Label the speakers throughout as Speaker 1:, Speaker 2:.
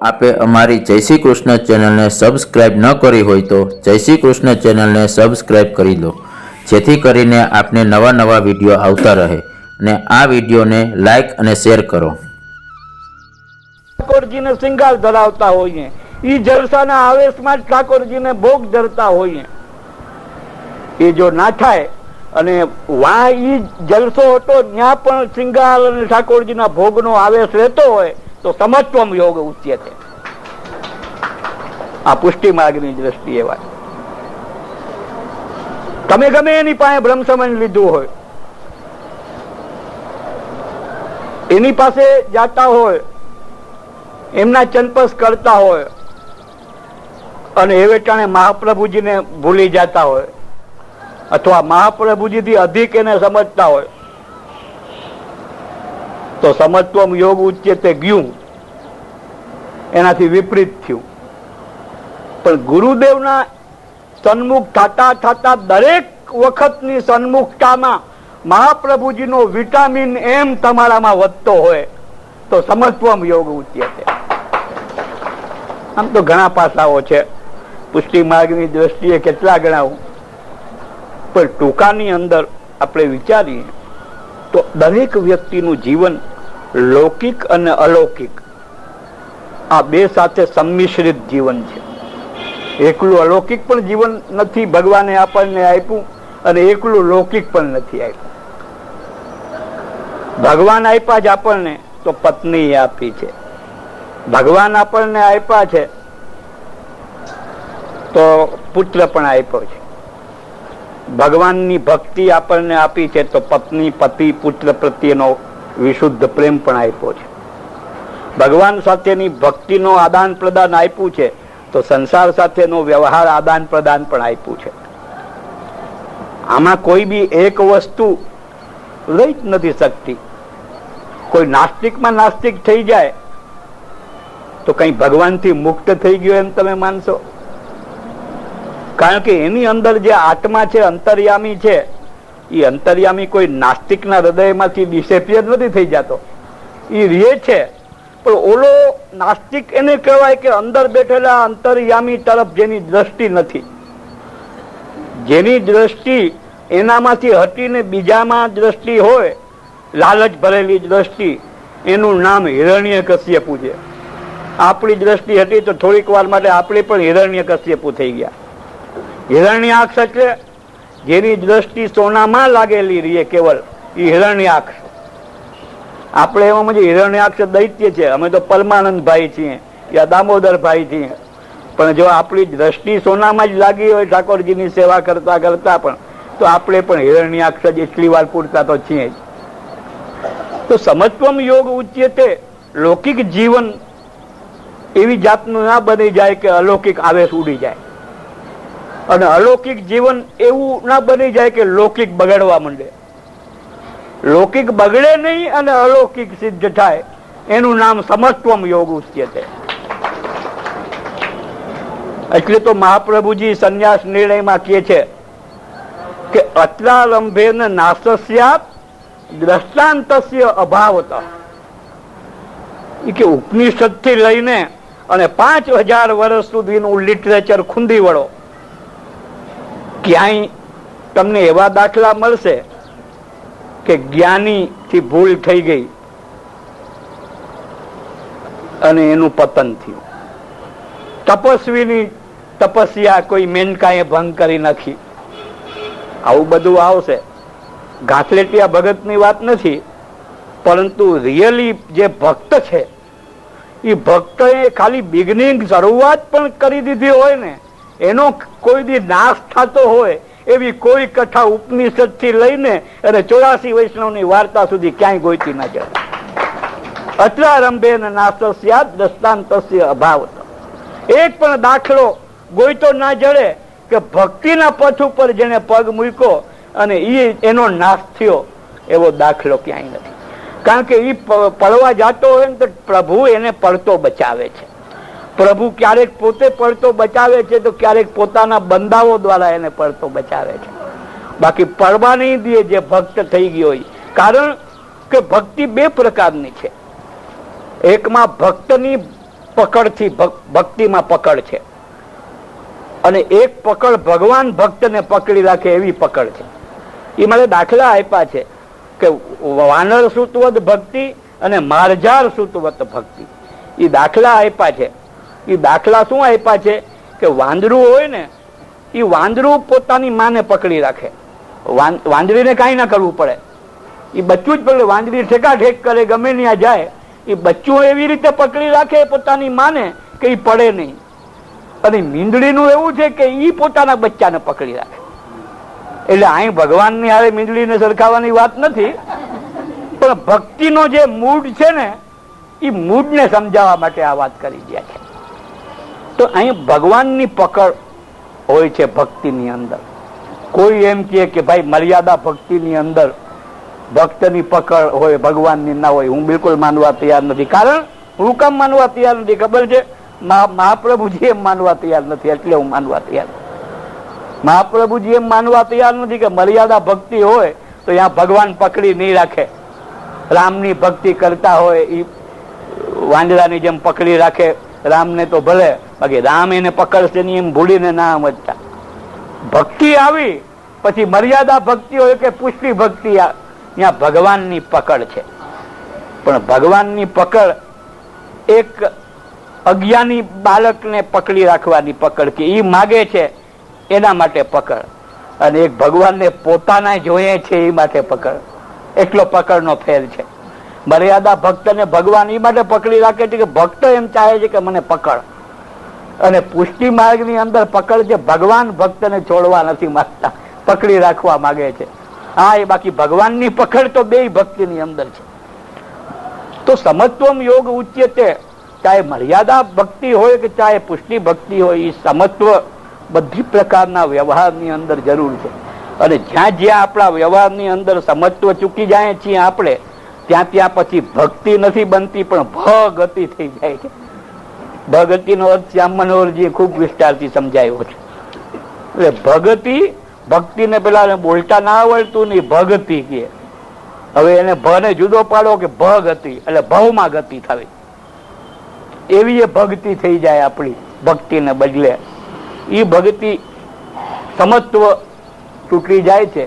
Speaker 1: આપે અમારી જય શ્રી કૃષ્ણ ચેનલને સબસ્ક્રાઇબ ન કરી હોય તો જય શ્રી કૃષ્ણ ચેનલને સબસ્ક્રાઇબ કરી દો જેથી કરીને આપને નવા નવા વીડિયો આવતા રહે અને આ વિડીયોને લાઈક અને શેર કરો.
Speaker 2: ઠાકોરજીને શિંગાર ધરાવતા હોઈએ. એ જલસાના આવેશમાં જ ઠાકોરજીને ભોગ ધરતા હોઈએ. એ જો ના થાય અને વા ઈ જલસો હતો ત્યાં પણ શિંગાર અને ઠાકોરજીના ભોગનો આવેશ રહેતો હોય તો સમત્વમ યોગ ઉચ્યતે. આ પુષ્ટિ માર્ગની દ્રષ્ટિએ વાત. તમે ગમે એની પાસે બ્રહ્મ સમજ લીધું હોય, એની પાસે જાતા હોય, એમના ચંપસ કરતા હોય, અને એ વેટાણે મહાપ્રભુજીને ભૂલી જતા હોય, અથવા મહાપ્રભુજીથી અધિક એને સમજતા હોય તો સમત્વમ યોગ ઉચ્ચતે ગયું. એનાથી વિપરીત થયું. પણ ગુરુદેવના સન્મુખ થતા થતા દરેક વખતની સન્મુખતામાં મહાપ્રભુજીનો વિટામિન એમ તમારામાં વધતો હોય, તો સમત્વમ યોગ ઉચ્યતે. આમ તો ઘણા પાસાઓ છે. પુષ્ટિ માર્ગની દ્રષ્ટિએ કેટલા ગણાવું? પણ ટૂંકાની અંદર આપણે વિચારીએ તો દરેક વ્યક્તિનું જીવન લૌકિક અને અલૌકિક. આ બે સાથે સંમિશ્રિત જીવન છે. એકલું અલૌકિક પણ જીવન નથી, ભગવાને આપણને આપ્યું, અને એકલું લૌકિક પણ નથી આપ્યું. ભગવાન આપ્યા જ આપણને, તો પત્ની આપી છે. ભગવાન આપણને આપ્યા છે, તો પુત્ર પણ આપ્યો છે. ભગવાનની ભક્તિ આપણને આપી છે તો પત્ની, પતિ, પુત્ર પ્રત્યેનો વિશુદ્ધ પ્રેમ પણ આપ્યો છે. ભગવાન સાથેની ભક્તિનો આદાન પ્રદાન આપ્યું છે તો સંસાર સાથેનો વ્યવહાર આદાન પ્રદાન પણ આપ્યું છે. આમાં કોઈ બી એક વસ્તુ રહી જ નથી શકતી. કોઈ નાસ્તિકમાં નાસ્તિક થઈ જાય તો કઈ ભગવાનથી મુક્ત થઈ ગયો એમ તમે માનશો? કારણ કે એની અંદર જે આત્મા છે, અંતર્યામી છે એ અંતર્યામી કોઈ નાસ્તિકના હૃદયમાંથી ડિસેપિયર નથી થઈ જતો. એ રે છે, પણ ઓલો નાસ્તિક એને કહેવાય કે અંદર બેઠેલા અંતર્યામી તરફ જેની દ્રષ્ટિ નથી. જેની દ્રષ્ટિ એનામાંથી હટીને બીજામાં દ્રષ્ટિ હોય, લાલચ ભરેલી દ્રષ્ટિ, એનું નામ હિરણ્ય કશ્યપુ છે. આપણી દ્રષ્ટિ હતી તો થોડીક વાર માટે આપણે પણ હિરણ્ય કશ્યપુ થઈ ગયા. હિરણ્યાક્ષ એટલે જેની દ્રષ્ટિ સોનામાં લાગેલી રહીએ કેવલ એ હિરણ્યાક્ષ. આપણે એમાં હિરણ્યાક્ષ દૈત્ય છે. અમે તો પરમાનંદ ભાઈ છીએ, યા દામોદર ભાઈ છીએ. પણ જો આપણી દ્રષ્ટિ સોનામાં જ લાગી હોય ઠાકોરજીની સેવા કરતા કરતા પણ, તો આપણે પણ હિરણ્યાક્ષ જ એટલી વાર પૂરતા તો છીએ જ. તો સમત્વમ યોગ ઉચ્યતે લૌકિક જીવન એવી જાતનું ના બની જાય કે અલૌકિક આવેશ ઉડી જાય. અને અલૌકિક જીવન એવું ના બની જાય કે લૌકિક બગડવા માંડે. લૌકિક બગડે નહીં અને અલૌકિક સિદ્ધ થાય. એનું નામ સમત્વમ યોગ ઉચ્યતે એટલે તો મહાપ્રભુજી સંન્યાસ નિર્ણયમાં કહે છે કે અત્રારંભે નાશસ્યાત દ્રષ્ટાંતસ્ય અભાવત. કે ઉપનિષદથી લઈને અને પાંચ હજાર વર્ષ સુધીનું લિટરેચર ખૂંદી વળો. ક્યાંય તમને એવા દાખલા મળશે કે જ્ઞાની થી ભૂલ થઈ ગઈ અને એનું પતન થયું. તપસ્વીની તપસ્યા કોઈ મેનકાએ ભંગ કરી નાખી. આવું બધું આવશે. ઘાસલેટિયા ભગતની વાત નથી, પરંતુ રિયલી જે ભક્ત છે એ ભક્તએ ખાલી બિગનિંગ શરૂઆત પણ કરી દીધી હોય ને એનો કોઈ દી નાશ થતો હોય એવી કોઈ કથા ઉપનિષદથી લઈને અને ચોરાસી વૈષ્ણવની વાર્તા સુધી ક્યાંય ગોઈતી ના જાય. અત્રારંભે અભાવ એક પણ દાખલો ગોઈતો ના જડે કે ભક્તિના પથ ઉપર જેને પગ મૂક્યો અને એ એનો નાશ થયો એવો દાખલો ક્યાંય નથી. કારણ કે એ પડવા જતો હોય ને તો પ્રભુ એને પડતો બચાવે છે. પ્રભુ ક્યારેક પોતે પડતો બચાવે છે તો ક્યારેક પોતાના બંદાઓ દ્વારા એને પડતો બચાવે છે. બાકી પડવા નહીં દે જે ભક્ત થઈ ગયો હોય. કારણ કે ભક્તિ બે પ્રકારની છે. એકમાં ભક્તની પકડથી ભક- ભક્તિમાં પકડ છે. અને એક પકડ ભગવાન ભક્તને પકડી રાખે એવી પકડ છે. એ મને દાખલા આપ્યા છે કે વાનર સુતવત ભક્તિ અને મારજાર સુતવત ભક્તિ. એ દાખલા આપ્યા છે. એ દાખલા શું આપ્યા છે કે વાંદરું હોય ને, એ વાંદરું પોતાની માને પકડી રાખે. વાંદરીને કાંઈ ના કરવું પડે. એ બચ્ચું જ પકડે વાંદરી ઠેકા ઠેક કરે, ગમે ત્યાં જાય, એ બચ્ચું એવી રીતે પકડી રાખે પોતાની માને કે એ પડે નહીં. અને મીંદડીનું એવું છે કે એ પોતાના બચ્ચાને પકડી રાખે. એટલે અહીં ભગવાનની હારે મીંદડીને સરખાવવાની વાત નથી, પણ ભક્તિનો જે મૂડ છે ને એ મૂડને સમજાવવા માટે આ વાત કરી ગયા છે. તો અહીં ભગવાનની પકડ હોય છે ભક્તિની અંદર. કોઈ એમ કહે કે ભાઈ મર્યાદા ભક્તિની અંદર ભક્તની પકડ હોય, ભગવાનની ના હોય, હું બિલકુલ માનવા તૈયાર નથી. કારણ હું કામ માનવા તૈયાર નથી. ખબર છે? મહાપ્રભુજી એમ માનવા તૈયાર નથી, એટલે હું માનવા તૈયાર. મહાપ્રભુજી એમ માનવા તૈયાર નથી કે મર્યાદા ભક્તિ હોય તો ત્યાં ભગવાન પકડી નહીં રાખે. રામની ભક્તિ કરતા હોય એ વાંદરાની જેમ પકડી રાખે. રામને તો ભલે બાકી રામ એને પકડશે નહીં, એમ ભૂલીને ના સમજતા ભક્તિ આવી, પછી મર્યાદા ભક્તિ હોય કે પુષ્ટિ ભક્તિ ત્યાં ભગવાનની પકડ છે. પણ ભગવાનની પકડ એક અજ્ઞાની બાળકને પકડી રાખવાની પકડ કે એ માગે છે, એના માટે પકડ. અને એક ભગવાનને પોતાના જોઈએ છે એ માટે પકડ. એટલો પકડનો ફેર છે. મર્યાદા ભક્તને ભગવાન એ માટે પકડી રાખે છે કે ભક્ત એમ ચાહે છે કે મને પકડ. અને પુષ્ટિ માર્ગની અંદર પકડ છે ભગવાન ભક્તને છોડવા નથી માંગતા, પકડી રાખવા માંગે છે. હા, એ બાકી ભગવાનની પકડ તો બે ભક્તિની અંદર છે. તો સમત્વમ યોગ ઉચ્યતે, ચાહે મર્યાદા ભક્તિ હોય કે ચાહે પુષ્ટિ ભક્તિ હોય એ સમત્વ બધી પ્રકારના વ્યવહારની અંદર જરૂર છે. અને જ્યાં જ્યાં આપણા વ્યવહારની અંદર સમત્વ ચૂકી જાય છીએ આપણે, ત્યાં ત્યાં પછી ભક્તિ નથી બનતી, પણ ભગતિ થઈ જાય છે. ભગતિનો અર્થ શ્યામ મનોહરજી ખૂબ વિસ્તારથી સમજાયો છે. એટલે ભગતિ ભક્તિને પેલા બોલતા ના આવડતું ને ભગતિ કે. હવે એને ભને જુદો પાડો કે ભગતિ ગતિ એટલે ભવમાં ગતિ થવી એવી એ ભક્તિ થઈ જાય આપણી ભક્તિને બદલે. એ ભક્તિ સમત્વ તૂટી જાય છે,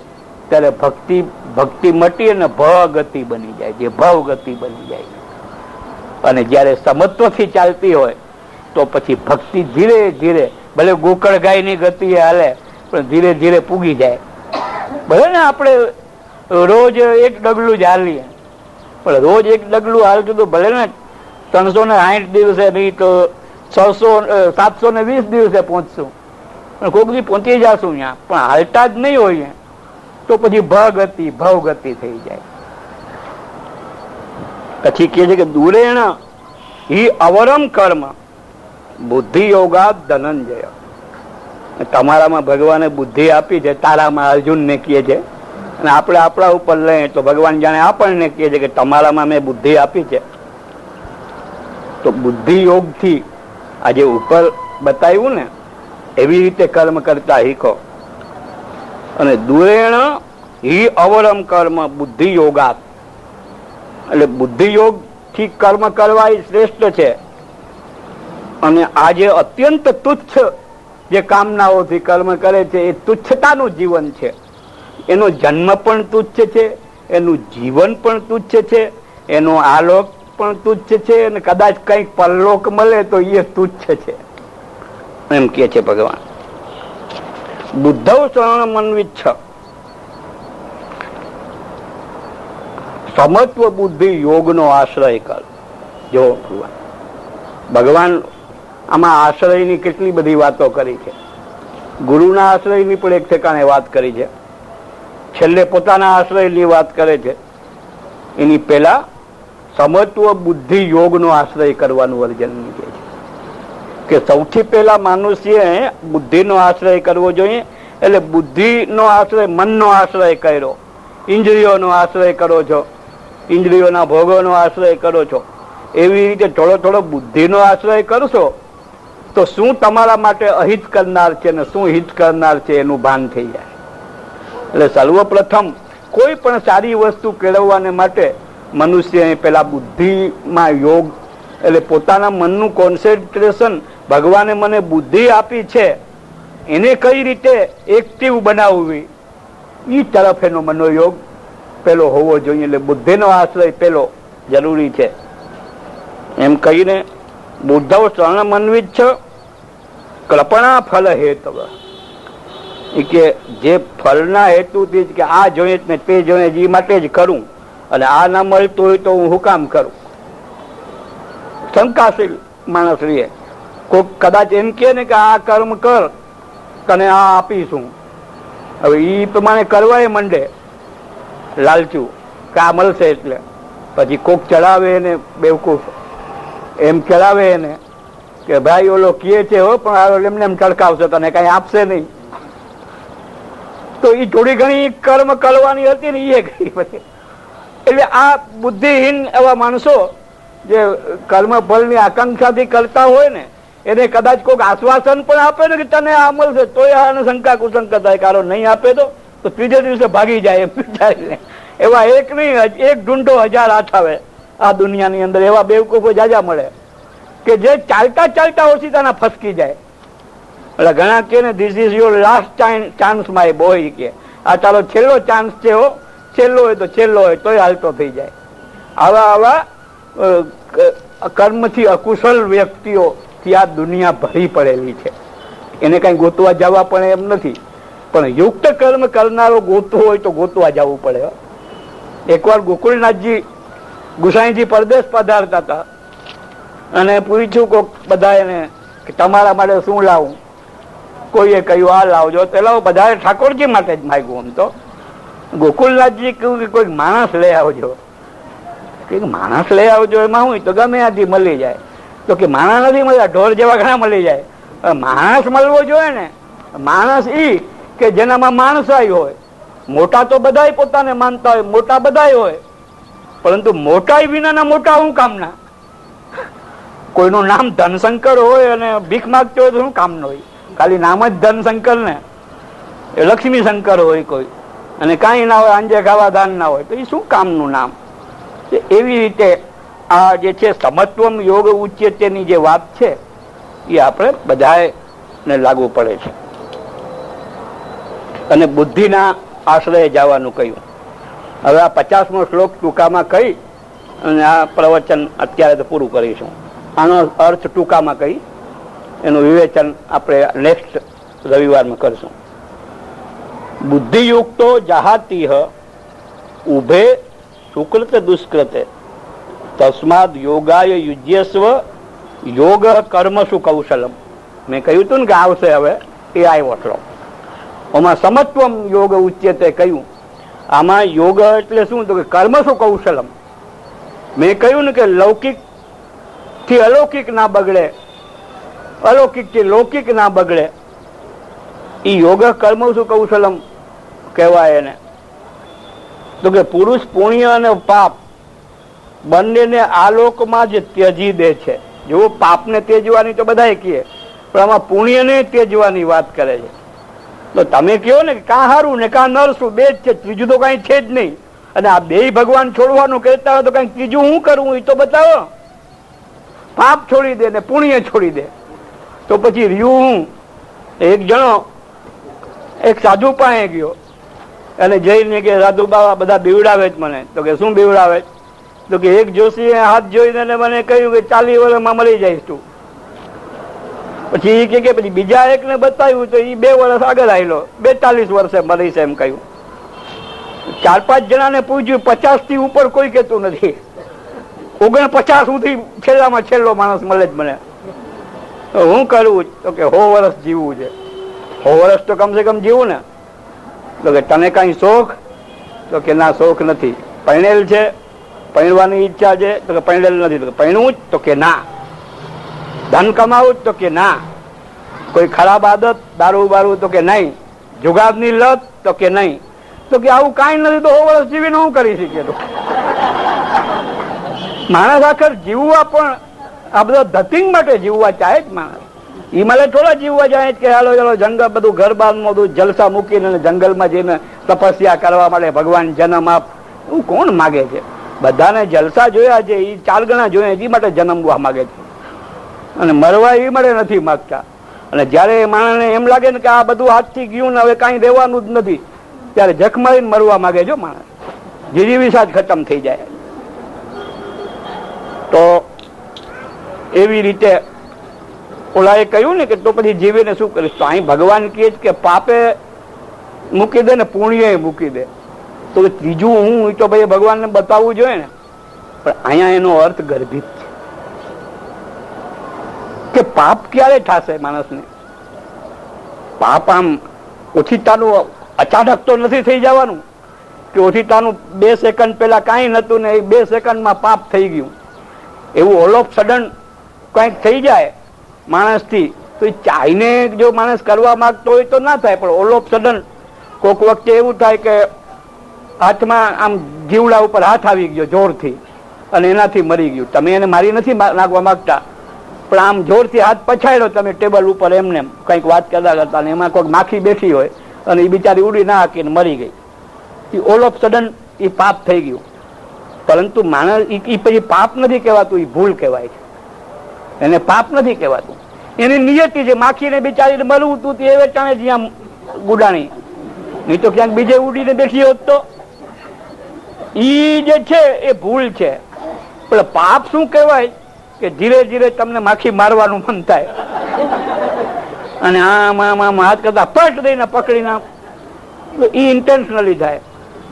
Speaker 2: ત્યારે ભક્તિ ભક્તિ મટી અને ભગતિ ગતિ બની જાય છે ભવ ગતિ બની જાય અને જ્યારે સમત્વથી ચાલતી હોય તો પછી ભક્તિ ધીરે ધીરે, ભલે ગોકળ ગાયની ગતિ હાલે, પણ ધીરે ધીરે પૂગી જાય. ભલે ને આપણે રોજ એક ડગલું જ હાલીએ, પણ રોજ એક ડગલું હાલતું તો ભલે ને ત્રણસો ને સાઠ દિવસે નહીં તો છસો સાતસો ને વીસ દિવસે પહોંચશું. પણ કોઈક દી પહોંચી જશું ત્યાં પણ હાલતા જ નહીં હોઈએ, તો પછી ભગતિ, ભવગતિ થઈ જાય. પછી કે છે કે દુરેણ હિ અવરમ કર્મ. બુદ્ધિ યોગા ધનંજય તમારામાં ભગવાને બુદ્ધિ આપી છે, તારામાં અર્જુનને કહે છે. અને આપણે આપણા ઉપર લઈએ તો ભગવાન જાણે આપણને કહે છે કે તમારામાં મેં બુદ્ધિ આપી છે. તો બુદ્ધિ યોગથી આજે ઉપર બતાવ્યું ને, એવી રીતે કર્મ કરતા શીખો. અને દુરેણ હિ અવરમ કર્મ બુદ્ધિ યોગા એટલે બુદ્ધિ યોગથી કર્મ કરવા એ શ્રેષ્ઠ છે. અને આ જે અત્યંત તુચ્છ જે કામનાઓથી કર્મ કરે છે, એ તુચ્છતાનું જીવન છે. એનો જન્મ પણ તુચ્છ છે, એનું જીવન પણ તુચ્છ છે, એનો આલોક પણ તુચ્છ છે, અને કદાચ કંઈક પરલોક મળે તો એ તુચ્છ છે. એમ કે છે ભગવાન. બુદ્ધવ શરણ મનવિચ્છ. સમત્વ બુદ્ધિ યોગનો આશ્રય કર. જો ભગવાન આમાં આશ્રયની કેટલી બધી વાતો કરી છે. ગુરુના આશ્રયની પણ એક ઠેકાણે વાત કરી છે. છેલ્લે પોતાના આશ્રયની વાત કરે છે. એની પહેલા સમત્વ બુદ્ધિ યોગનો આશ્રય કરવાનું અર્જન છે. કે સૌથી પહેલા માનુષ્યએ બુદ્ધિનો આશ્રય કરવો જોઈએ, એટલે બુદ્ધિનો આશ્રય મનનો આશ્રય કર્યો, ઇન્દ્રિયોનો આશ્રય કરો છો, ઇન્દ્રિયોના ભોગોનો આશ્રય કરો છો, એવી રીતે થોડો થોડો બુદ્ધિનો આશ્રય કરશો તો શું તમારા માટે અહિત કરનાર છે ને શું હિત કરનાર છે એનું ભાન થઈ જાય. એટલે સર્વપ્રથમ કોઈ પણ સારી વસ્તુ કેળવવાને માટે મનુષ્યએ પેલા બુદ્ધિમાં યોગ, એટલે પોતાના મનનું કોન્સન્ટ્રેશન ભગવાને મને બુદ્ધિ આપી છે, એને કઈ રીતે એક્ટિવ બનાવવી એ તરફ એનો મનોયોગ પેલો હોવો જોઈએ, એટલે બુદ્ધિનો આશ્રય પેલો જરૂરી છે. એમ કહીને બુદ્ધવ શરણ મનવી છે કલ્પના ફલ હેતવ. કે જે ફળના હેતુથી જ કે આ જોઈએ ને તે જોઈએ એ માટે જ કરું. અને આ ના મળતું હોય તો હું હુકામ કામ કરું? શંકાશીલ માણસ રહીએ કોઈક કદાચ એમ કે ને કે આ કર્મ કર, તને આ આપીશું. હવે એ પ્રમાણે કરવાય મંડે. લાલચું. કે આ મળશે એટલે. પછી કોક ચડાવે એને બેવકૂફ. એમ ચડાવે એને. કે ભાઈ, ઓલો કીએ છે હો, પણ એમને એમ ટળકાવશે તને કઈ આપશે નહીં. તો એ થોડી ઘણી કર્મ કરવાની હતી ને એ ગઈ એટલે આ બુદ્ધિહીન એવા માણસો જે કર્મ ફળની આકાંક્ષાથી કરતા હોય ને, એને કદાચ કોઈક આશ્વાસન પણ આપે ને કે તને આ મળશે, તોય આને શંકા કુશંકા થાય કારણ નહીં આપે તો ત્રીજે દિવસે ભાગી જાય એમ વિચારીને. એવા એક નહીં, એક ઢૂંઢો હજાર હાથ આવે આ દુનિયાની અંદર, એવા બેવકૂફો જાજા મળે. કે જે ચાલતા ચાલતા ઓછીતાના ફસકી જાય. એટલે ઘણા કે ને this is your last chance my boy કે, આ તારો છેલ્લો ચાન્સ છે હો. છેલ્લો હોય તો છેલ્લો હોય, તોય હાલતો થઈ જાય. આવા આવા કર્મથી અકુશલ વ્યક્તિઓ થી આ દુનિયા ભરી પડેલી છે. એને કઈ ગોતવા જવા પણ એમ નથી. પણ યુક્ત કર્મ કરનારો ગોતવો હોય તો ગોતવા જવું પડે એકવાર ગોકુળનાથજી ગુસાઈજી પરદેશ પધારતા હતા. અને પૂછ્યું કોક બધા એને કે તમારા માટે શું લાવું? કોઈએ કહ્યું, આ લાવજો. તે લાવો બધાએ ઠાકોરજી માટે જ માગ્યું આમ તો. ગોકુલનાથજી કહ્યું કે કોઈક માણસ લઈ આવજો. કે માણસ લઈ આવજો એમાં હું? તો ગમે ત્યાંથી મળી જાય. તો કે માણસ નથી મળ્યા ઢોર જેવા ઘણા મળી જાય. માણસ મળવો જોઈએ ને. માણસ ઈ કે જેનામાં માણસાઈ હોય. મોટા તો બધાય પોતાને માનતા હોય, મોટા બધાય હોય. પરંતુ મોટા વિનાના મોટા હું કામના? કોઈનું નામ ધનશંકર હોય અને ભીખ માગતો હોય તો શું કામનો હોય? ખાલી નામ જ ધનશંકર ને એ લક્ષ્મી શંકર હોય કોઈ. અને કાંઈ ના હોય, આંજે ખાવા દાન ના હોય, તો એ શું કામનું નામ? એવી રીતે આ જે છે, સમત્વમ યોગ ઉચ્ચતેની જે વાત છે એ આપણે બધાએ ને લાગુ પડે છે. અને બુદ્ધિના આશ્રય જવાનું કહ્યું. હવે આ પચાસમો શ્લોક ટૂંકામાં કહી અને આ પ્રવચન અત્યારે તો પૂરું કરીશું. આનો અર્થ ટૂંકામાં કહી, એનું વિવેચન આપણે નેક્સ્ટ રવિવારમાં કરશું. બુદ્ધિયુક્તો જહાતીહ, ઉભે શુક્લત દુષ્કૃતે, તસ્માદ યોગાય યુજ્યસ્વ, યોગ કર્મસુ કૌશલમ? મેં કહ્યું હતું ને કે આવશે હવે, એ આવ્યો શ્લોક આમાં સમત્વમ યોગ ઉચ્યતે કહ્યું. આમાં યોગ એટલે શું? તો કે કર્મસુ કૌશલમ? મેં કહ્યું ને કે લૌકિક થી અલૌકિક ના બગડે, અલૌકિકથી લૌકિક ના બગડે. એ યોગ કર્મ શું કૌશલમ કહેવાય એને. તો કે પુરુષ પુણ્ય અને પાપ બંનેને આ લોકમાં જ ત્યજી દે છે. જો પાપને ત્યજવાની તો બધાય કહે પણ આમાં પુણ્યને ત્યજવાની વાત કરે છે. તો તમે કહો ને કાં હારું ને કાં નરસું બે જ છે, ત્રીજું તો કાંઈ છે જ નહીં. અને આ બે ભગવાન છોડવાનું કહેતા હોય તો કાંઈ ત્રીજું હું કરવું એ તો બતાવો. પાપ છોડી દે ને પુણ્ય છોડી દે. તો પછી રહ્યું હું? એક જણો, એક સાધુ પાસે ગયો. અને જઈને કે, સાધુ બાબા બધા બીવડાવે જ મને. તો કે, શું બીવડાવે? તો કે, એક જોશીએ હાથ જોઈને મને કહ્યું કે ચાલી વર્ષમાં મળી જઈશ તું. પછી એ કે પછી બીજા એકને બતાવ્યું તો એ બે વર્ષ આગળ આવેલો બેતાલીસ વર્ષે મળી છે એમ કહ્યું. ચાર પાંચ જણાને પૂછ્યું પચાસથી ઉપર કોઈ કહેતું નથી. ઓગણ પચાસ સુધી છેલ્લામાં છેલ્લો માણસ મળે જ મને તો હું કરું તો કે હો વર્ષ જીવવું છે હો વર્ષ તો કમસે કમ જીવું ને તો કે તને કાંઈ શોખ તો કે ના શોખ નથી પરણેલ છે પરણવાની ઈચ્છા છે તો કે પરણેલ નથી તો કે પરણવું જ તો કે ના ધન કમાવું જ તો કે ના કોઈ ખરાબ આદત દારૂ બારવું તો કે નહીં જુગારની લત તો કે નહીં તો કે આવું કાંઈ નથી તો હો વર્ષ જીવીને હું કરી શકીએ તો માણસ આખર જીવવા પણ આ બધા ધતિંગ માટે જીવવા ચાહે જ માણસ. એ મને થોડા જીવવા જાય કે હાલો, ચાલો, જંગલ બધું ઘર બાર બધું જલસા મૂકીને જંગલમાં જઈને તપસ્યા કરવા માટે ભગવાન જન્મ આપ. એવું કોણ માગે છે? બધાને જલસા જોયા છે એ ચાર ગણા જોયા એ માટે જન્મવા માગે છે. અને મરવા એ માટે નથી માગતા. અને જ્યારે માણસને એમ લાગે ને કે આ બધું હાથથી ગયું ને હવે કાંઈ રહેવાનું જ નથી, ત્યારે જખ મારીને મરવા માગે છે માણસ. જીજીવી જ ખતમ થઈ જાય. તો એવી રીતે ઓલાએ કહ્યું ને કે તો પછી જીવીને શું કરીશ? તો અહીં ભગવાન કહે કે પાપે મૂકી દે ને પુણ્ય મૂકી દે. તો ત્રીજું હું તો ભાઈ ભગવાનને બતાવવું જોઈએ ને. પણ અહીંયા એનો અર્થ ગર્ભિત છે. કે પાપ ક્યારે થશે માણસને? પાપ આમ ઓછીતાનું અચાનક તો નથી થઈ જવાનું. કે ઓછીતાનું બે સેકન્ડ પહેલા કાંઈ નતું ને એ બે સેકન્ડમાં પાપ થઈ ગયું. એવું ઓલ ઓફ સડન કંઈક થઈ જાય માણસથી, તો એ ચાહીને જો માણસ કરવા માંગતો હોય તો ના થાય, પણ ઓલ ઓફ સડન કોઈક વખતે એવું થાય કે હાથમાં આમ જીવડા ઉપર હાથ આવી ગયો જોરથી અને એનાથી મરી ગયું. તમે એને મારી નથી નાખવા માંગતા, પણ આમ જોરથી હાથ પછાડ્યો, તમે ટેબલ ઉપર એમને કંઈક વાત કરતા કરતા અને એમાં કોઈક માખી બેઠી હોય અને એ બિચારી ઉડી ના હાકીને મરી ગઈ. એ ઓલ ઓફ સડન એ પાપ થઈ ગયું. પરંતુ માણસ ઈ પછી પાપ નથી કહેવાતું એ ભૂલ કહેવાય છે. એને પાપ નથી કહેવાતું. એની નિયતિ છે, માખીને બિચારીને મળવું તું, તે એ વેચાણે જ્યાં ગુડાણી. નહીં તો ક્યાંક બીજે ઉડીને બેઠી હોત તો? ઈ જે છે, એ ભૂલ છે. પણ પાપ શું કહેવાય? કે ધીરે ધીરે તમને માખી મારવાનું મન થાય. અને આમ આમ આમ હાથ કરતા પટ દઈને પકડીને એ ઇન્ટેન્શનલી થાય.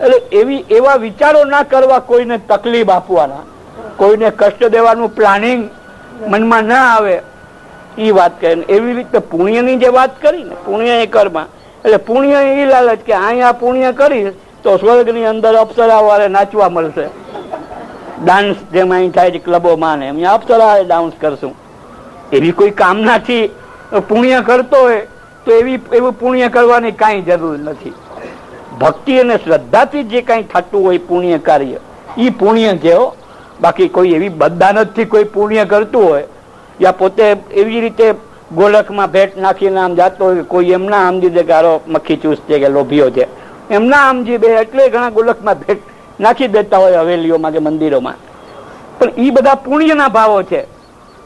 Speaker 2: એટલે એવી એવા વિચારો ના કરવા કોઈને તકલીફ આપવાના. કોઈને કષ્ટ દેવાનું પ્લાનિંગ મનમાં ના આવે એ વાત કરે એવી રીતે પુણ્યની જે વાત કરી ને, પુણ્ય એ કરમાં. એટલે પુણ્ય એ લાલચ કે અહીંયા પુણ્ય કરીશ, તો સ્વર્ગની અંદર અપ્સરા વાળે નાચવા મળશે. ડાન્સ જેમ અહીં થાય છે ક્લબોમાં ને અહીંયા અપ્સરા ડાન્સ કરશું. એવી કોઈ કામનાથી પુણ્ય કરતો હોય, તો એવી એવું પુણ્ય કરવાની કાંઈ જરૂર નથી. ભક્તિ અને શ્રદ્ધાથી જે કાંઈ થતું હોય પુણ્ય કાર્ય એ પુણ્ય કહેવો બાકી કોઈ એવી બદાનતથી કોઈ પુણ્ય કરતું હોય, યા પોતે એવી રીતે ગોલકમાં ભેટ નાખીને આમ જાતો હોય કોઈ એમના આમજી દે કે આરો મખી ચૂસ છે કે લોભીઓ છે. એમના આમજી બે એટલે ઘણા ગોલકમાં ભેટ નાખી દેતા હોય હવેલીઓમાં કે મંદિરોમાં. પણ એ બધા પુણ્યના ભાવો છે.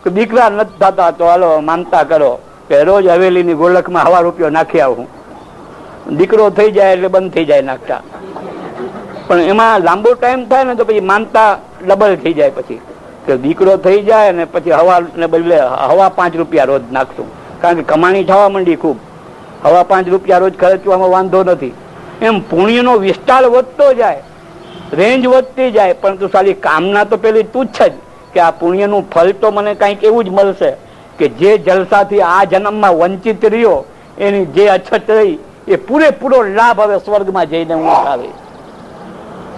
Speaker 2: કે દીકરા નથી થતા તો હાલો માનતા કરો કે રોજ હવેલીની ગોલકમાં હવા રૂપિયો નાખી આવું દીકરો થઈ જાય એટલે બંધ થઈ જાય નાખતા. પણ એમાં લાંબો ટાઈમ થાય ને તો પછી માનતા ડબલ થઈ જાય પછી. કે દીકરો થઈ જાય ને પછી હવા ને બદલે હવા પાંચ રૂપિયા રોજ નાખશું. કારણ કે કમાણી થવા માંડી ખૂબ. હવા પાંચ રૂપિયા રોજ ખર્ચવામાં વાંધો નથી. એમ પુણ્યનો વિસ્તાર વધતો જાય. રેન્જ વધતી જાય. પરંતુ સાલી કામના તો પેલી તુચ્છ જ કે આ પુણ્યનું ફળ તો મને કંઈક એવું જ મળશે કે જે જલસાથી આ જન્મમાં વંચિત રહ્યો, એની જે અછત રહી એ પૂરેપૂરો લાભ હવે સ્વર્ગમાં જઈને હું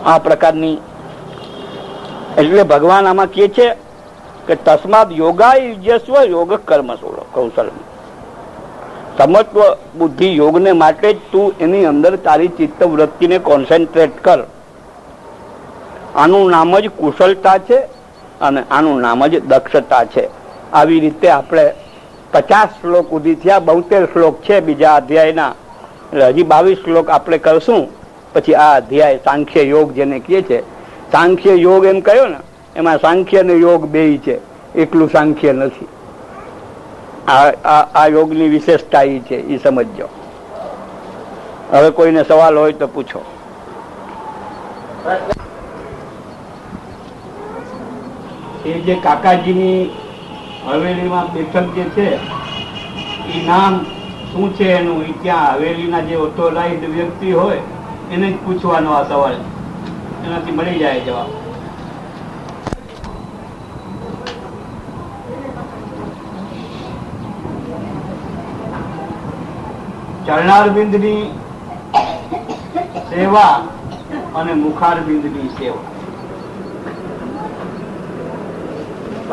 Speaker 2: આ પ્રકારની, એટલે ભગવાન આમાં કે છે કે તસ્માત યોગા યુજસ્વ યોગ કર્મ કૌશલ સમત્વ બુદ્ધિ યોગને માટે જ તું એની અંદર તારી ચિત્ત વૃત્તિને કોન્સન્ટ્રેટ કર. આનું નામ જ કુશળતા છે અને આનું નામ જ દક્ષતા છે. આવી રીતે આપણે પચાસ શ્લોક સુધી થયા બોતેર શ્લોક છે બીજા અધ્યાયના. એટલે હજી બાવીસ શ્લોક આપણે કરશું. પછી આ અધ્યાય સાંખ્ય યોગ જેને કહે છે, સાંખ્ય યોગ એમ કહ્યો ને, એમાં સાંખ્ય અને યોગ બે છે. એકલું સાંખ્ય નથી. આ યોગની વિશેષતા એ છે એ સમજજો. હવે કોઈને સવાલ હોય તો પૂછો. એ જે કાકાજીની હવેલીમાં બેઠક જે છે એ નામ શું છે એનું? એ ત્યાં હવેલીના જે ઓથોરાઇઝડ વ્યક્તિ હોય, એને જ પૂછવાનો આ સવાલ એનાથી મળી જાય જવાબ. ચરણારવિંદની સેવા અને મુખારવિંદની સેવા.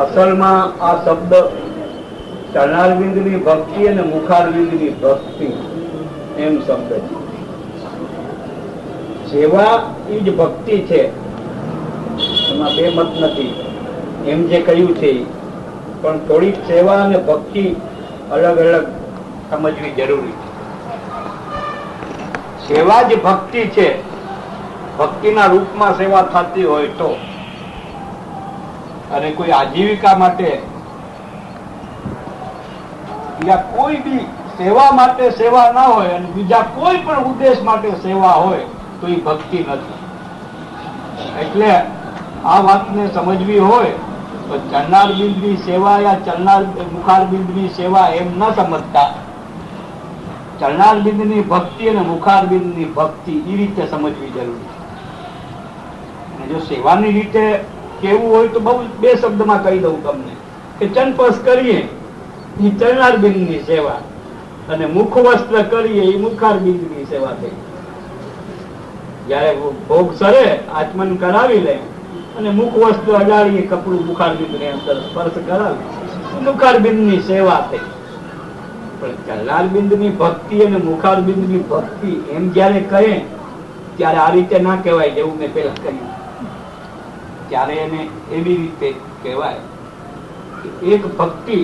Speaker 2: અસલમાં આ શબ્દ ચરણારવિંદની ભક્તિ અને મુખારવિંદની ભક્તિ એમ શબ્દ છે. સેવા એ જ ભક્તિ છે, એમાં બે મત નથી. એમ જે કહ્યું છે, પણ થોડીક સેવા અને ભક્તિ અલગ અલગ સમજવી જરૂરી છે. સેવા જ ભક્તિ છે, ભક્તિના રૂપમાં સેવા થતી હોય તો. અને કોઈ આજીવિકા માટે યા કોઈ બી સેવા માટે સેવા ના હોય અને બીજા કોઈ પણ ઉદ્દેશ માટે સેવા હોય, તો એ ભક્તિ નથી. એટલે આ વાતને સમજવી હોય, તો ચરનાર બિંદની સેવા યા ચરનાર મુખાર બિંદની સેવા એમ ન સમજતા. ચરનાર બિંદની ભક્તિ અને મુખાર બિંદની ભક્તિ એ રીતે સમજવી જરૂરી છે. જો સેવાની રીતે કેવું હોય તો બહુ બે શબ્દમાં કહી દઉં તમને. કે ચનપસ કરીએ એ ચરનાર બિંદની સેવા. અને મુખ વસ્ત્ર કરીએ એ મુખારની સેવા થઈ. જયારે ભોગ સરે આચમન કરાવી લે અને મુખ વસ્તુ અડાડીએ કપડું મુખારબિંદની અંદર સ્પર્શ કરાવી મુખારબિંદની સેવા થઈ. પણ ચરણારબિંદની ભક્તિ અને મુખારબિંદની ભક્તિ એમ જ્યારે કહે, ત્યારે આ રીતે ના કહેવાય જેવું મેં પેલા કહ્યું. ત્યારે એને એવી રીતે કહેવાય એક ભક્તિ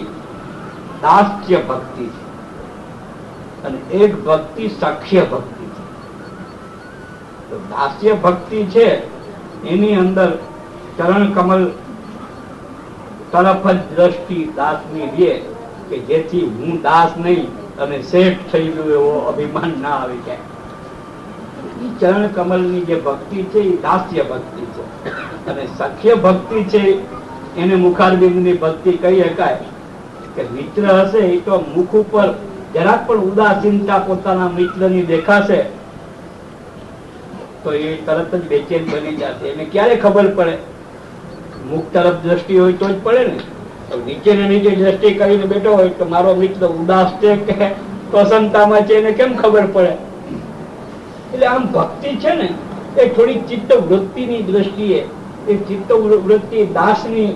Speaker 2: દાસ્ય ભક્તિ છે. અને એક ભક્તિ સખ્ય ભક્તિ છે. તો દાસ્ય ભક્તિ છે, એની અંદર ચરણ કમલ તરફ જ દ્રષ્ટિ દાસની રે કે જેથી હું દાસ નહીં, અને શેઠ થઈ ગયો એવો અભિમાન ના આવી જાય એ ચરણ કમલની જે ભક્તિ છે એ દાસ્ય ભક્તિ છે. અને સખ્ય ભક્તિ છે, એને મુખારબિંદની ભક્તિ કહી શકાય. કે મિત્ર હશે એ તો મુખ ઉપર જરાક પણ ઉદાસીનતા પોતાના મિત્રની દેખાશે, તો એ તરત જ બેચેન બની જશે. એને ક્યારે ખબર પડે? મુખ તરફ દ્રષ્ટિ હોય તો જ પડે ને. નીચે ને નીચે દ્રષ્ટિ કરીને બેઠો હોય તો મારો મિત્ર ઉદાસ છે કે પ્રસન્નતામાં છે એને કેમ ખબર પડે? એટલે આમ ભક્તિ છે ને, એ થોડી ચિત્ત વૃત્તિની દ્રષ્ટિએ, એ ચિત્ત વૃત્તિ દાસની,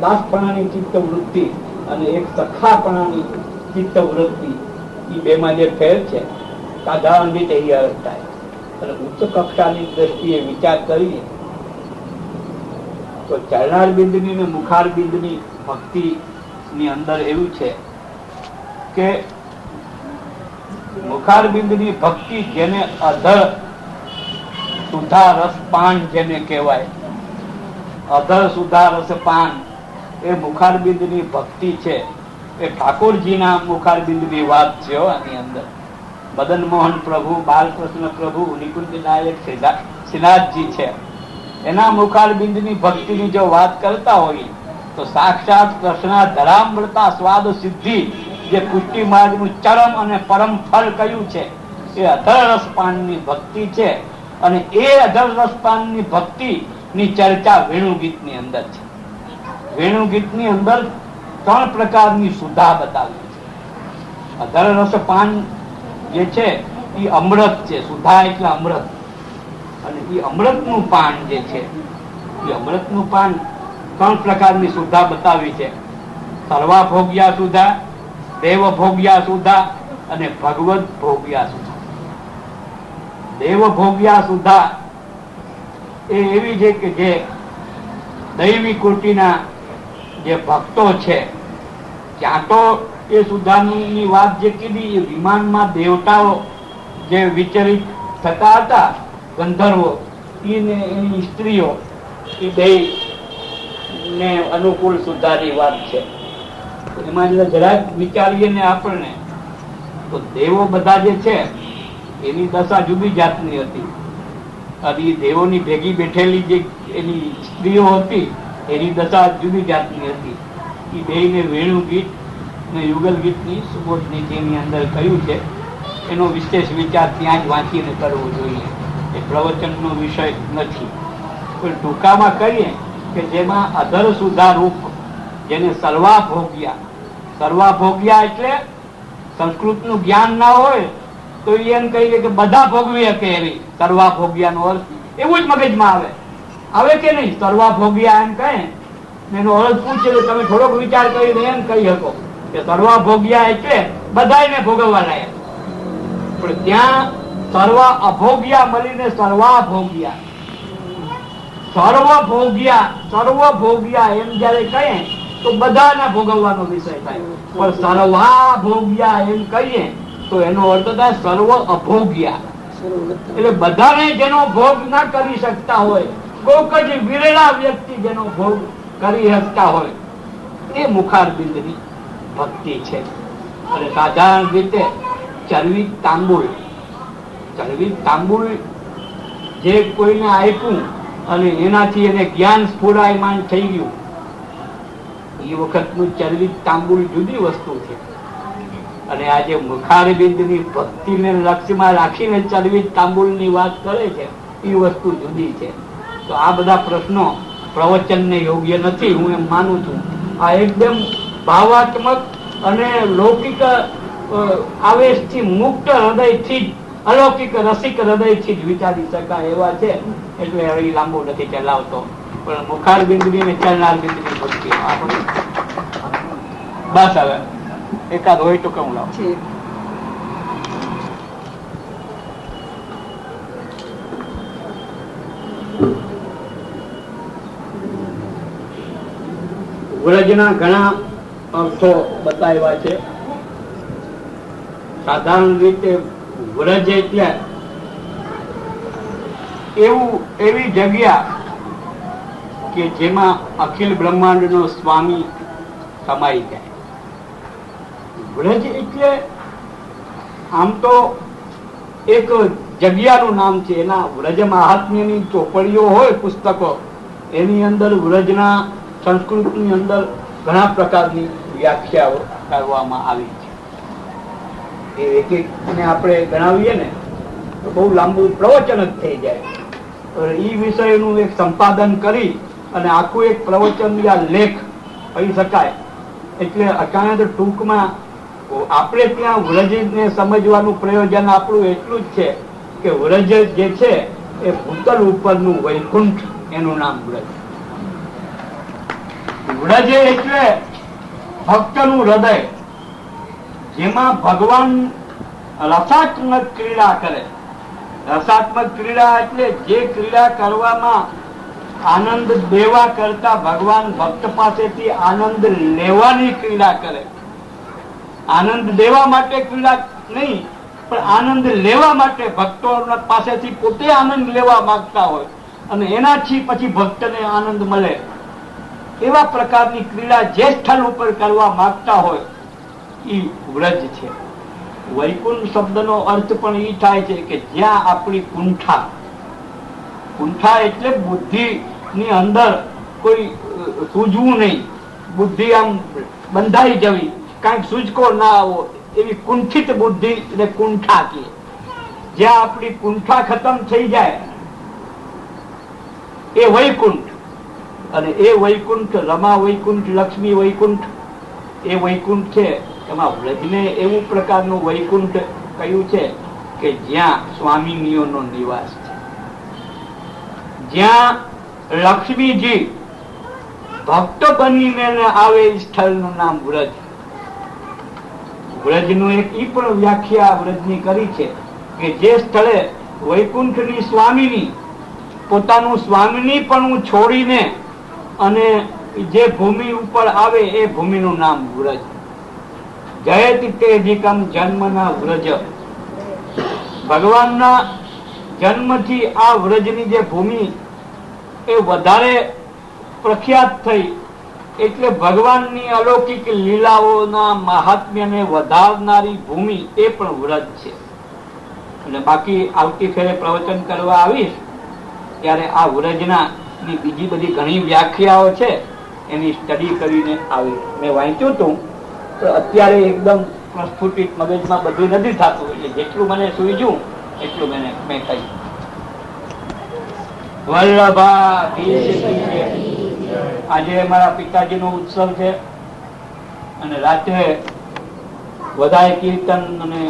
Speaker 2: દાસપણાની ચિત્ત વૃત્તિ અને એક સખાપણાની ચિત્ત વૃત્તિ એ બેમાં જે ફેર છે સાધારણ રીતે એ થાય. અને ઉચ્ચ કક્ષાની દ્રષ્ટિએ વિચાર કરીએ, તો ચરણાર બિંદની ને મુખાર બિંદની ભક્તિ ની અંદર એવું છે કે મુખાર બિંદની ભક્તિ જેને અધર સુધા રસ પાન જેને કહેવાય, અધર સુધા રસ પાન એ મુખાર બિંદની ભક્તિ છે. એ ઠાકોરજીના મુખાર બિંદની વાત છે આની અંદર. મદન મોહન પ્રભુ, બાલકૃષ્ણ પ્રભુ, નિકુંજ નાયક શ્રીનાથજી છે. એના મુખાર બિંદની ભક્તિની જો વાત કરતા હોઈએ તો સાક્ષાત કૃષ્ણ ધરામૃતા સ્વાદ સિદ્ધિ જે પુષ્ટિ માર્ગનું ચરમ અને પરમ ફળ કયું છે, એ અધર રસપાનની ભક્તિ છે. અને એ અધર રસપાનની ભક્તિ ની ચર્ચા વેણુ ગીતની અંદર છે. વેણુ ગીતની અંદર ત્રણ પ્રકારની સુધા બતાવી છે. અધર રસપાન જે છે એ અમૃત છે. સુધા એટલે અમૃત. અને એ અમૃતનું પાન જે છે એ અમૃતનું પાન ત્રણ પ્રકારની સુધા બતાવી છે. સર્વા ભોગ્યા સુધા, દેવ ભોગ્યા સુધા અને ભગવત ભોગ્યા સુધા. દેવ ભોગ્યા સુધા એ એવી છે કે જે દૈવી કોટીના જે ભક્તો છે, ત્યાં તો એ સુધાની વાત જે કીધી, એ વિમાનમાં દેવતાઓ જે વિચરિત થતા હતા, ગંધર્વો એને એની સ્ત્રીઓ, એ બે ને અનુકૂળ સુધારી વાત છે. એમાં જરાક વિચારીએ ને આપણને, તો દેવો બધા જે છે, એની દશા જુદી જાતની હતી. અને એ દેવોની ભેગી બેઠેલી જે એની સ્ત્રીઓ હતી એની દશા જુદી જાતની હતી. એ બેયને વેણુ ગીત ને યુગલ ગીતની સુબોધની જેની અંદર કહ્યું છે. એનો વિશેષ વિચાર ત્યાં જ વાંચીને કરવો જોઈએ. એ પ્રવચનનો વિષય નથી. પણ ટૂંકામાં કહીએ કે જેમાં અધર સુધા રૂપ જેને સર્વા ભોગ્યા. સર્વા ભોગ્યા એટલે સંસ્કૃતનું જ્ઞાન ના હોય તો એમ કહીએ કે બધા ભોગવી શકે એવી. સર્વા ભોગ્યાનો અર્થ એવું જ મગજમાં આવે. આવે કે નહીં? તરવા ભોગ્યા એમ કહે. એનો અર્થ પૂછે તો તમે થોડોક વિચાર કરીને એમ કહી શકો કે તરવા ભોગ્યા એટલે બધાને ભોગવવા લાયક. પણ ત્યાં સર્વ અભોગ્યા મળીને સર્વા ભોગ્યા. સર્વ ભોગ્યા સર્વ ભોગ્યા એમ જયારે કહીએ તો બધાના ભોગવવાનો વિષય થાય. પણ સર્વા ભોગ્યા એમ કહીએ તો એનો અર્થ થાય સર્વ અભોગ્યા. એટલે બધાને જેનો ભોગ ના કરી શકતા હોય કોક જ વિરળા વ્યક્તિ જેનો ભોગ કરી શકતા હોય, એ મુખારબિંદની ભક્તિ છે. અને સાધારણ રીતે ચરવી તાંબુલ ચરવી તાંબુલ જે કોઈને આપ્યું અને એનાથી એને જ્ઞાન સ્ફુરાયમાન થઈ ગયું, એ વખતનું ચરવી તાંબુલ જુદી વસ્તુ છે. અને આજે મુખારબિંદની ભક્તિને લક્ષ્યમાં રાખીને ચરવી તાંબુલની વાત કરે છે, એ વસ્તુ જુદી છે. તો આ બધા પ્રશ્નો પ્રવચનને યોગ્ય નથી, હું એમ માનું છું. આ એકદમ ભાવાત્મક અને લૌકિક આવેશથી મુક્ત હૃદયથી જ, અલૌકિક રસિક હૃદયથી જ વિચારી શકાય એવા છે, એટલે હવે લાંબો નથી ચલાવતો. પણ મુખાર બિંદુની ને ચલનાર બિંદની બસ હવે. એકાદ હોય તો કહું લાવ. વ્રજના ઘણા અર્થો બતાવ્યા છે. સાધારણ રીતે વ્રજ એટલે એવું એવી જગ્યા કે જેમાં અખિલ બ્રહ્માંડનો સ્વામી સમાઈ જાય. વ્રજ એટલે આમ તો એક જગ્યાનું નામ છે. એના વ્રજ મહાત્મ્યની ચોપડીઓ હોય પુસ્તકો. એની અંદર વ્રજના સંસ્કૃતની અંદર ઘણા પ્રકારની વ્યાખ્યાઓ કરવામાં આવી છે. એ એક એકને આપણે ગણાવીએ ને, તો બહુ લાંબુ પ્રવચન જ થઈ જાય. એ વિષયનું એક સંપાદન કરી અને આખું એક પ્રવચન યા લેખ કહી શકાય. એટલે અચાનક ટૂંકમાં આપણે ત્યાં વ્રજને સમજવાનું પ્રયોજન આપણું એટલું જ છે કે વ્રજ જે છે એ ભૂતલ ઉપરનું વૈકુંઠ એનું નામ વ્રજ. વ્રજ એટલે ભક્તનું હૃદય. જેમાં ભગવાન રસાત્મક ક્રીડા કરે. રસાત્મક ક્રીડા એટલે જે ક્રીડા કરવામાં આનંદ દેવા કરતા ભગવાન ભક્ત પાસેથી આનંદ લેવાની ક્રીડા કરે. આનંદ દેવા માટે ક્રીડા નહીં, પણ આનંદ લેવા માટે ભક્તો પાસેથી પોતે આનંદ લેવા માંગતા હોય. અને એનાથી પછી ભક્તને આનંદ મળે. એવા પ્રકારની ક્રીડા જે સ્થળ ઉપર કરવા માંગતા હોય એ વ્રજ છે. વૈકુંઠ શબ્દનો અર્થ પણ એ થાય છે કે જ્યાં આપણી કુંઠા. કુંઠા એટલે બુદ્ધિ ની અંદર કોઈ સૂઝવું નહીં. બુદ્ધિ આમ બંધાઈ જવી. કાંઈક સૂઝકો ના આવો, એવી કુંઠિત બુદ્ધિ ને કુંઠા કે જ્યાં આપણી કુંઠા ખતમ થઈ જાય, એ વૈકુંઠ. અને એ વૈકુંઠ, રમા વૈકુંઠ, લક્ષ્મી વૈકુંઠ, એ વૈકુંઠ છે. એમાં વ્રજને એવું પ્રકારનું વૈકુંઠ કયું છે કે જ્યાં સ્વામીનીઓનો નિવાસ છે. જ્યાં લક્ષ્મીજી ભક્ત બનીને આવે સ્થળનું નામ વ્રજ. વ્રજનું એક ઈ પણ વ્યાખ્યા વ્રજની કરી છે કે જે સ્થળે વૈકુંઠની સ્વામીની, પોતાનું સ્વામીની પણ છોડીને અને જે ભૂમિ ઉપર આવે એ ભૂમિનું નામ વ્રજ. જયતિ તેજિકમ જન્મના વ્રજ. ભગવાનના જન્મથી આ વ્રજની જે ભૂમિ એ વધારે પ્રખ્યાત થઈ, એટલે ભગવાનની અલૌકિક લીલાઓના મહાત્મ્યને વધારનારી ભૂમિ એ પણ વ્રજ છે. અને બાકી આવતી ફેરે પ્રવચન કરવા આવીશ, ત્યારે આ વ્રજના ની બીજી બધી ઘણી વ્યાખ્યાઓ છે, એની સ્ટડી કરીને આવી. મેં વાંચ્યું હતું તો અત્યારે એકદમ પ્રસ્ફુટિત મગજમાં બધું નથી થતું. એટલે જેટલું મને સુઈજું એટલું મને મેં કહ્યું. વલ્લભા આજે મારા પિતાજીનો ઉત્સવ છે, અને રાત્રે વધારે કીર્તન અને